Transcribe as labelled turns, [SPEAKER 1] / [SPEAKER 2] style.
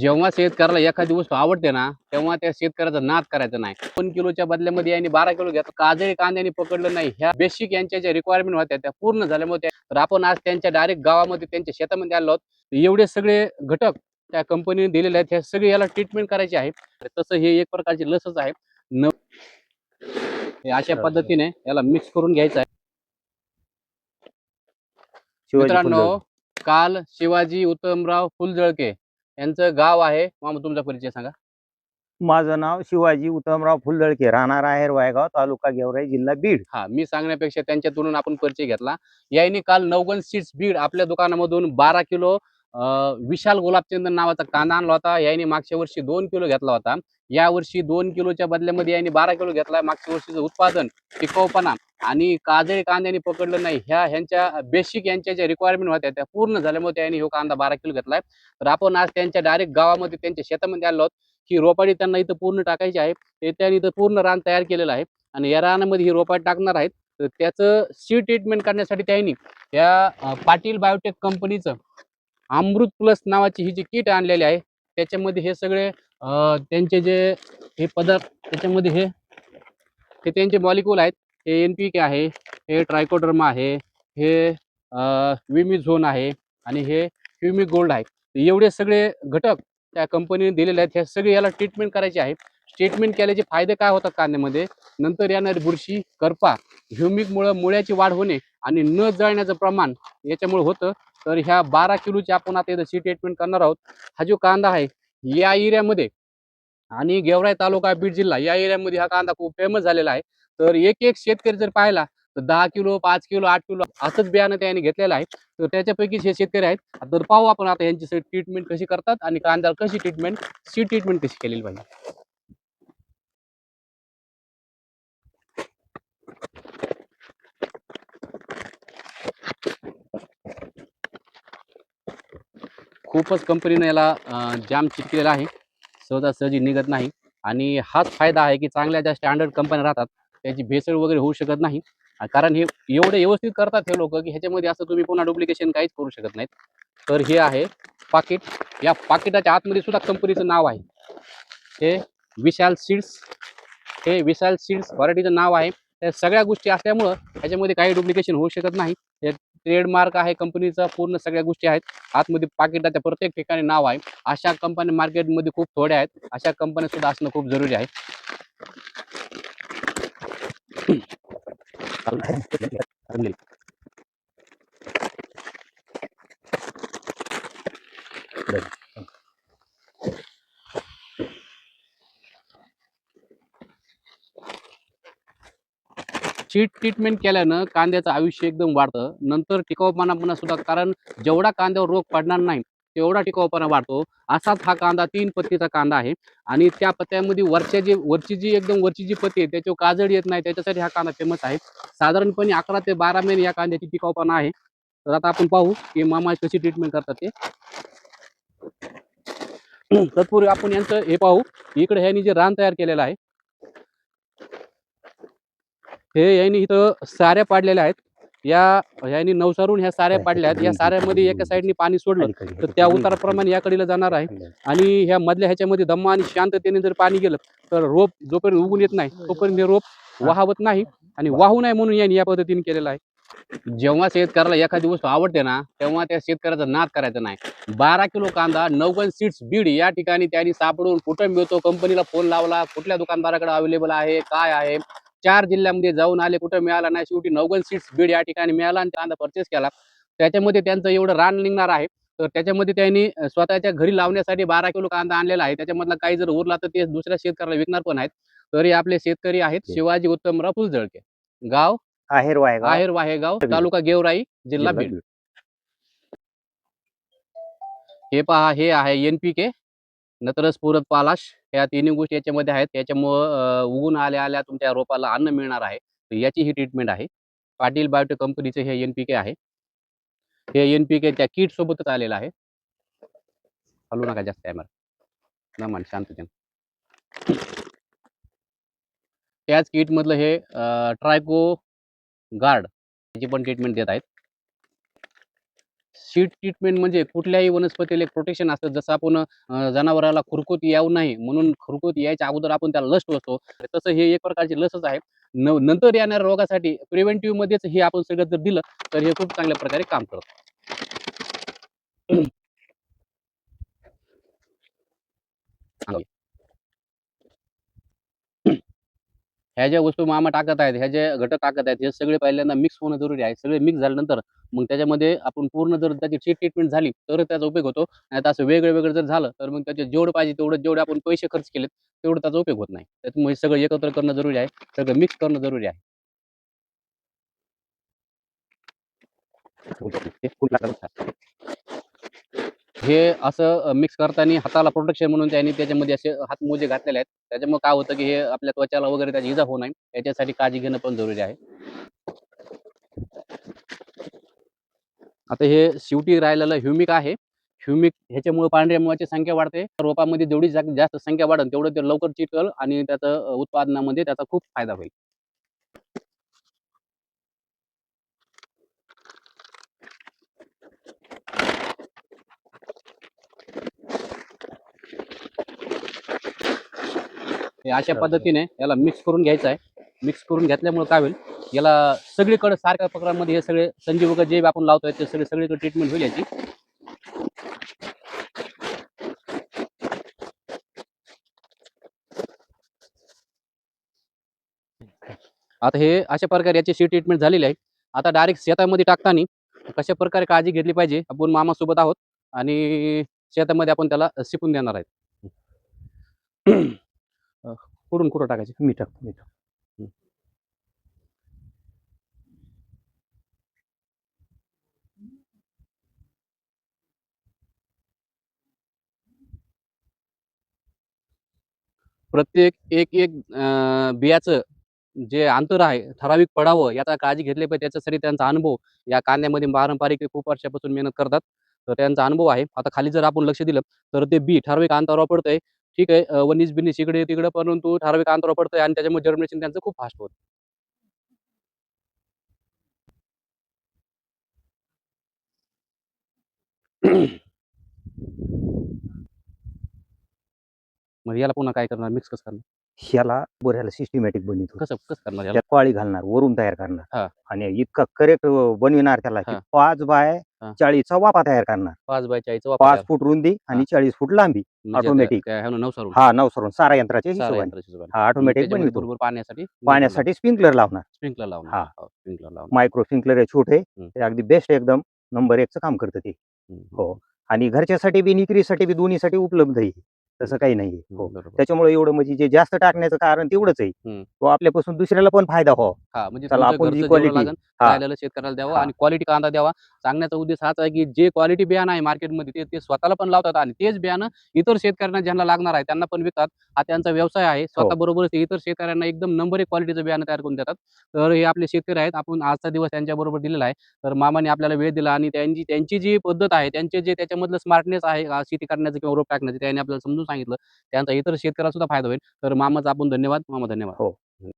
[SPEAKER 1] जेव्हा शेतकऱ्याला एखादी वस्तू आवडते ना तेव्हा त्या शेतकऱ्याचा नाद करायचा नाही. दोन किलोच्या बदल्यामध्ये यांनी बारा किलो घेतला. काजळी कांद्याने पकडलं नाही. ह्या बेसिक यांच्या ज्या रिक्वायरमेंट होत्या त्या पूर्ण झाल्यामुळे तर आपण आज त्यांच्या डायरेक्ट गावामध्ये त्यांच्या शेतामध्ये आलो आहोत. एवढे सगळे घटक त्या कंपनीने दिलेले आहेत. ह्या सगळे याला ट्रीटमेंट करायची आहे तसं हे एक प्रकारची लसच आहे. न हे अशा पद्धतीने याला मिक्स करून घ्यायचं आहे. मित्रांनो. काल शिवाजी उत्तमराव फुलजळके यांचं गाव आहे. मामा तुमचा परिचय सांगा.
[SPEAKER 2] माझं नाव शिवाजी उत्तमराव फुलदळके. राहणार आहेर वायगाव तालुका गेवराई जिल्हा बीड.
[SPEAKER 1] हा मी सांगण्यापेक्षा त्यांच्या आपण परिचय घेतला. यांनी काल नवगन सीड्स बीड आपल्या दुकानामधून बारा किलो अं, विशाल गुलाबचंदन नावाचा कांदा आणला होता. यांनी मागच्या वर्षी दोन किलो घेतला होता. या वर्षी दोन किलोच्या बदल्यामध्ये यांनी बारा किलो घेतला. मागच्या वर्षीचं उत्पादन टिकाऊपणा आणि काजळी कांद्याने पकडलं नाही ह्या ह्यांच्या बेसिक यांच्या ज्या रिक्वायरमेंट होत्या त्या पूर्ण झाल्यामुळे त्यांनी हो कांदा बारा किलो घेतलाय. तर आपण आज त्यांच्या डायरेक्ट गावामध्ये त्यांच्या शेतामध्ये आलो आहोत. ही रोपाडी त्यांना इथं पूर्ण टाकायची आहे. ते त्यांनी इथं पूर्ण रान तयार केलेलं आहे. आणि या रानामध्ये ही रोपाट टाकणार आहेत. तर त्याचं सी ट्रीटमेंट करण्यासाठी त्यांनी या पाटील बायोटेक कंपनीचं अमृत प्लस नावाची ही जी किट आणलेली आहे त्याच्यामध्ये हे सगळे त्यांचे जे हे पदार्थ त्याच्यामध्ये हे हे त्यांचे मॉलिक्यूल आहेत. हे एन पी के आहे हे ट्रायकोडर्मा आहे हे विमी झोन आहे आणि हे ह्युमिक गोल्ड आहे. एवढे सगळे घटक त्या कंपनीने दिलेले आहेत. ह्या सगळे याला ट्रीटमेंट करायचे आहे ट्रीटमेंट केल्याचे फायदे काय होतात कांद्यामध्ये? नंतर येणारी बुरशी करपा ह्युमिकमुळं मुळ्याची वाढ होणे आणि न जळण्याचं प्रमाण याच्यामुळे होतं. तर ह्या बारा किलोची आपण आता इथं सी ट्रीटमेंट करणार आहोत. हा जो कांदा आहे या एरियामध्ये आणि गेवराई तालुका बीड जिल्हा या एरियामध्ये हा कांदा खूप फेमस झालेला आहे. तर एक एक शेतकरी जर पाहिला तर दहा किलो पाच किलो आठ किलो असंच बियाणं त्याने घेतलेलं आहे. तर त्याच्यापैकी हे शेतकरी आहेत तर पाहू आपण आता यांची ट्रीटमेंट कशी करतात आणि कांद्याला कशी ट्रीटमेंट सी ट्रीटमेंट कशी केलेली पाहिजे. खूपच कंपनीनं याला जाम चिटकेलेला आहे. सहजासहजी निघत नाही. आणि हाच फायदा आहे की चांगल्या ज्या स्टँडर्ड कंपन्या राहतात त्याची भेसळ वगैरे होऊ शकत नाही. कारण हे एवढे व्यवस्थित करतात हे लोक की ह्याच्यामध्ये असं तुम्ही पुन्हा डुप्लिकेशन काहीच करू शकत नाहीत. तर हे आहे पाकिट. या पाकिटाच्या आतमध्ये सुद्धा कंपनीचं नाव आहे. हे विशाल सीड्स. हे विशाल सीड्स व्हरायटीचं नाव आहे. त्या सगळ्या गोष्टी असल्यामुळं ह्याच्यामध्ये काही डुप्लिकेशन होऊ शकत नाही. हे ट्रेडमार्क आहे कंपनीचा पूर्ण सगळ्या गोष्टी आहेत. आतमध्ये पाकिटाच्या प्रत्येक ठिकाणी नाव आहे. अशा कंपन्या मार्केटमध्ये खूप थोड्या आहेत. अशा कंपन्या सुद्धा असणं खूप जरुरी आहे. शीट ट्रीटमेंट केल्यानं कांद्याचं आयुष्य एकदम वाढतं. नंतर टिकाऊपणा पुन्हा सुद्धा कारण जेवढा कांद्यावर रोग पडणार नाही तेवढा टिकाऊपणा वाढतो. असाच हा कांदा तीन पत्तीचा कांदा आहे. आणि त्या पत्त्यामध्ये वरच्या जी वरची जी एकदम वरची जी पत्ती आहे त्याच्यावर काजळ येत नाही. त्याच्यासाठी हा कांदा फेमस आहे. साधारणपणे अकरा ते बारा महिने या कांद्याची टिकाऊपणा आहे. तर आता आपण पाहू की मामा कशी ट्रीटमेंट करतात ते. तत्पूर्वी आपण यांचं हे पाहू. इकडे ह्यांनी जे रान तयार केलेलं आहे. हे यांनी इथं साऱ्या पाडलेल्या आहेत. या यांनी नवसारून ह्या साऱ्या पाडल्या आहेत या साऱ्यामध्ये एका साईडनी पाणी सोडलं तर त्या उताराप्रमाणे या कडीला जाणार आहे. आणि ह्या मधल्या ह्याच्यामध्ये दम्मा आणि शांततेने जर पाणी गेलं तर रोप जोपर्यंत उगून येत नाही तोपर्यंत हे रोप वाहवत नाही आणि वाहू नये म्हणून यांनी या पद्धतीने केलेलं आहे. जेव्हा शेतकऱ्याला एखादी वस्तू आवडते ना तेव्हा त्या शेतकऱ्याचा नाद करायचा नाही. बारा किलो कांदा नवगन सीड्स बीड या ठिकाणी त्यांनी सापडून कुठं मिळतो? कंपनीला फोन लावला कुठल्या दुकानदाराकडे अवेलेबल आहे काय आहे? चार जिल्ह्यामध्ये जाऊन आले कुठं मिळाला नाही. शेवटी नवगन सीड्स बीड या ठिकाणी मिळाला आणि कांदा परचेस केला. त्याच्यामध्ये त्यांचं एवढं रान निघणार आहे. तर त्याच्यामध्ये त्यांनी स्वतःच्या घरी लावण्यासाठी बारा किलो कांदा आणलेला आहे. त्याच्यामधला काही जर उरला तर ते दुसऱ्या शेतकऱ्याला विकणार पण आहेत. तरी आपले शेतकरी आहेत शिवाजी उत्तमराव फुलजळके गाव
[SPEAKER 2] आहेर वायगाव.
[SPEAKER 1] आहेर वाहेगाव तालुका गेवराई जिल्हा बीड. हे पहा हे आहे एन पी के नत्रस पुरत पालाश. या तिन्ही गोष्टी याच्यामध्ये आहेत. त्याच्यामुळं उगून आल्या आल्या तुमच्या रोपाला अन्न मिळणार आहे. याची ही ट्रीटमेंट आहे. पाटील बायोटेक कंपनीचे हे एन पी के आहे. हे एन पी के त्या किट सोबतच आलेलं आहे. हलू नका जास्त आहे मला मान शांततेने त्याच किटमधलं हे ट्रायको गार्ड याची पण ट्रीटमेंट देत आहेत. सीड ट्रीटमेंट म्हणजे कुठल्याही वनस्पतीला एक प्रोटेक्शन असतं. जसं आपण जनावराला खुरकूत येऊ नये म्हणून खुरकूत यायच्या अगोदर आपण त्याला लस टोचतो. तसं हे एक प्रकारची लसच आहे. न नंतर येणाऱ्या रोगासाठी प्रिव्हेंटिव्ह मध्येच हे आपण सगळं जर दिलं तर हे खूप चांगल्या प्रकारे काम करतं सांगा. ह्या ज्या वस्तू मामा टाकत आहेत ह्या ज्या घटक टाकत आहेत हे सगळे पहिल्यांदा मिक्स होणं जरुरी आहे. सगळे मिक्स झाल्यानंतर मग त्याच्यामध्ये आपण पूर्ण जर त्याची ट्रीटमेंट झाली तर त्याचा उपयोग होतो. आणि आता असं वेगळं वेगळं जर झालं तर मग त्याचे जेवढं पाहिजे तेवढं जेवढे आपण पैसे खर्च केलेत तेवढं त्याचा उपयोग होत नाही. त्याच्यामुळे सगळं एकत्र करणं जरुरी आहे. सगळं मिक्स करणं जरुरी आहे. हे असं मिक्स करताना हाताला प्रोटेक्शन म्हणून त्यांनी त्याच्यामध्ये असे हात मोजे घातलेले आहेत. त्याच्यामुळे काय होतं की हे आपल्या त्वचाला वगैरे त्याची इजा होऊ नये. याच्यासाठी काळजी घेणं पण जरुरी आहे. आता हे शेवटी राहिलेलं ह्युमिक आहे. ह्युमिक ह्याच्यामुळे पांढऱ्या मुळाची संख्या वाढते. रोपामध्ये जेवढी जास्त संख्या वाढेल तेवढं ते लवकर चिटकल आणि त्याचं उत्पादनामध्ये त्याचा खूप फायदा होईल. अशा पद्धतीने याला मिक्स करून घ्यायचं आहे. मिक्स करून घेतल्यामुळे काय होईल? याला सगळीकडे सारख्या प्रकारामध्ये हे सगळे संजीवक जे आपण लावतोय ते सगळे सगळीकडे ट्रीटमेंट होईल याची. आता हे अशा प्रकारे याची शी ट्रीटमेंट झालेली आहे. आता डायरेक्ट शेतामध्ये टाकताना कशा प्रकारे काळजी घेतली पाहिजे? आपण मामासोबत आहोत आणि शेतामध्ये आपण त्याला शिकून देणार आहेत. कुठून कुठं टाकायचे?
[SPEAKER 2] मी टाकतो मी टाकतो.
[SPEAKER 1] प्रत्येक एक एक अं, बियाचं जे अंतर आहे ठराविक पडावं याचा काळजी घेतली पाहिजे. त्याच्यासाठी त्यांचा अनुभव या कांद्यामध्ये पारंपरिक खूप वर्षापासून मेहनत करतात. तर त्यांचा अनुभव आहे. आता खाली जर आपण लक्ष दिलं तर ते बी ठराविक अंतरावर पडतंय. ठीक आहे वनीस बिनीस इकडे तिकडे परंतु ठराविक अंतरावर पडतंय आणि त्याच्यामुळे जर्मिनेशन त्यांचं खूप फास्ट होत. मग याला पुन्हा काय करणार मिक्स कसं करणार
[SPEAKER 2] ह्याला बोऱ्याला सिस्टमॅटिक बनवतो
[SPEAKER 1] कसं कसं करणार याला
[SPEAKER 2] त्यात पाळी घालणार वरून तयार
[SPEAKER 1] हा.
[SPEAKER 2] करणार आणि इतका करेक्ट बनविणार त्याला की
[SPEAKER 1] हा.
[SPEAKER 2] पाच बाय
[SPEAKER 1] हा.
[SPEAKER 2] चाळीसचा वापा तयार करणार
[SPEAKER 1] पाच बाय चाळीसचा
[SPEAKER 2] पाच फूट रुंदी आणि चाळीस फूट लांबी automatic.
[SPEAKER 1] नवसारून
[SPEAKER 2] हा नऊ सरून सारा यंत्राच्या हिशोबाने. हा ऑटोमॅटिक बनवतो
[SPEAKER 1] बरोबर पाण्यासाठी
[SPEAKER 2] पाण्यासाठी स्प्रिंकलर लावणार
[SPEAKER 1] स्प्रिंकलर लावणार
[SPEAKER 2] हा.
[SPEAKER 1] स्प्रिंकलर लावणार
[SPEAKER 2] मायक्रो स्प्रिंकलर आहे छोटे
[SPEAKER 1] हम्म.
[SPEAKER 2] ते अगदी बेस्ट एकदम नंबर एकचं काम करतं ते
[SPEAKER 1] हम्म.
[SPEAKER 2] हो. आणि घरच्यासाठी बी निकरीसाठी बी दोन्हीसाठी उपलब्ध आहे तसं काही नाही हो
[SPEAKER 1] बरोबर.
[SPEAKER 2] त्याच्यामुळे एवढं म्हणजे जे जास्त टाकण्याचं कारण तेवढंच आहे.
[SPEAKER 1] हम्म.
[SPEAKER 2] तो आपल्यापासून दुसऱ्याला पण फायदा हो.
[SPEAKER 1] हा म्हणजे
[SPEAKER 2] चला,
[SPEAKER 1] तुमचं
[SPEAKER 2] आपण जी
[SPEAKER 1] घरचं जेवढं
[SPEAKER 2] quality-
[SPEAKER 1] लागेल
[SPEAKER 2] हा.
[SPEAKER 1] शेतकऱ्याला द्यावं
[SPEAKER 2] हा.
[SPEAKER 1] आणि क्वालिटी कांदा द्यावा. सांगण्याचा उद्देश हाच आहे की जे क्वालिटी बियाणं आहे मार्केटमध्ये ते ते स्वतःला पण लावतात आणि तेच बियाणं इतर शेतकऱ्यांना ज्यांना लागणार आहे त्यांना पण विकतात. हा त्यांचा व्यवसाय आहे.
[SPEAKER 2] हो.
[SPEAKER 1] स्वतः बरोबरच ते इतर शेतकऱ्यांना एकदम नंबर एक क्वालिटीचं बियाणं तयार करून देतात. तर हे आपले शेतकरी आहेत. आपण आजचा दिवस त्यांच्या बरोबर दिलेला आहे. तर मामाने आपल्याला वेळ दिला आणि त्यांची त्यांची जी पद्धत आहे त्यांचे जे त्याच्यामधलं स्मार्टनेस आहे अं, शेती करण्याचं किंवा रोप टाकण्याचं त्यांनी आपल्याला समजून सांगितलं. त्यांचा इतर शेतकऱ्याला सुद्धा फायदा होईल. तर मामाचा आपण धन्यवाद. मामा धन्यवाद.
[SPEAKER 2] हो.